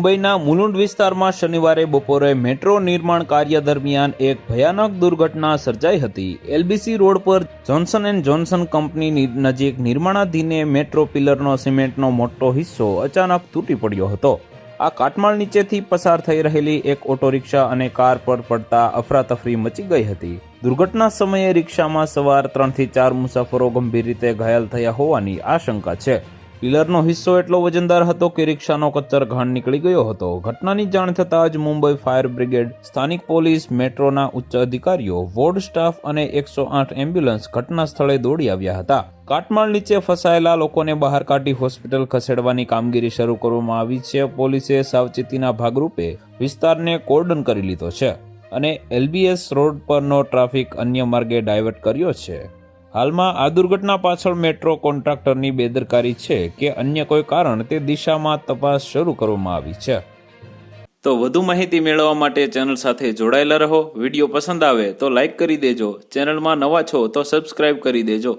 મુંબઈના મુલુંડ વિસ્તારમાં શનિવારે બપોરે મેટ્રો નિર્માણ કાર્ય દરમિયાન એક ભયાનક દુર્ઘટના સર્જાઈ હતી. એલબીસી રોડ પર જોન્સન એન્ડ જોન્સન કંપની નજીક નિર્માણાધીને મેટ્રો પિલરનો, સિમેન્ટનો મોટો હિસ્સો અચાનક તૂટી પડ્યો હતો. આ કાટમાળ નીચેથી પસાર થઈ રહેલી એક ઓટો રિક્ષા અને કાર પર પડતા અફરાતફરી મચી ગઈ હતી. દુર્ઘટના સમયે રિક્ષામાં સવાર ત્રણથી ચાર મુસાફરો ગંભીર રીતે ઘાયલ થયા હોવાની આશંકા છે. પિલરનો હિસ્સો એટલો વજનદાર હતો કે રિક્ષાનો કચ્ચર ઘાણ નીકળી ગયો હતો. ઘટનાની જાણ થતાં જ મુંબઈ ફાયર બ્રિગેડ, સ્થાનિક પોલીસ, મેટ્રોના ઉચ્ચ અધિકારીઓ, વોર્ડ સ્ટાફ અને એકસો આઠ એમ્બ્યુલન્સ ઘટના સ્થળે દોડી આવ્યા હતા. કાટમાળ નીચે ફસાયેલા લોકોને બહાર કાઢી હોસ્પિટલ ખસેડવાની કામગીરી શરૂ કરવામાં આવી છે. પોલીસે સાવચેતીના ભાગરૂપે વિસ્તારને કોર્ડન કરી લીધો છે અને એલબીએસ રોડ પરનો ટ્રાફિક અન્ય માર્ગે ડાયવર્ટ કર્યો છે. હાલમાં આ દુર્ઘટના પાછળ મેટ્રો કોન્ટ્રાક્ટરની બેદરકારી છે કે અન્ય કોઈ કારણ તે દિશામાં તપાસ શરૂ કરવામાં આવી છે. તો વધુ માહિતી મેળવવા માટે ચેનલ સાથે જોડાયેલા રહો. વીડિયો પસંદ આવે તો લાઇક કરી દેજો. ચેનલમાં નવા છો તો સબસ્ક્રાઇબ કરી દેજો.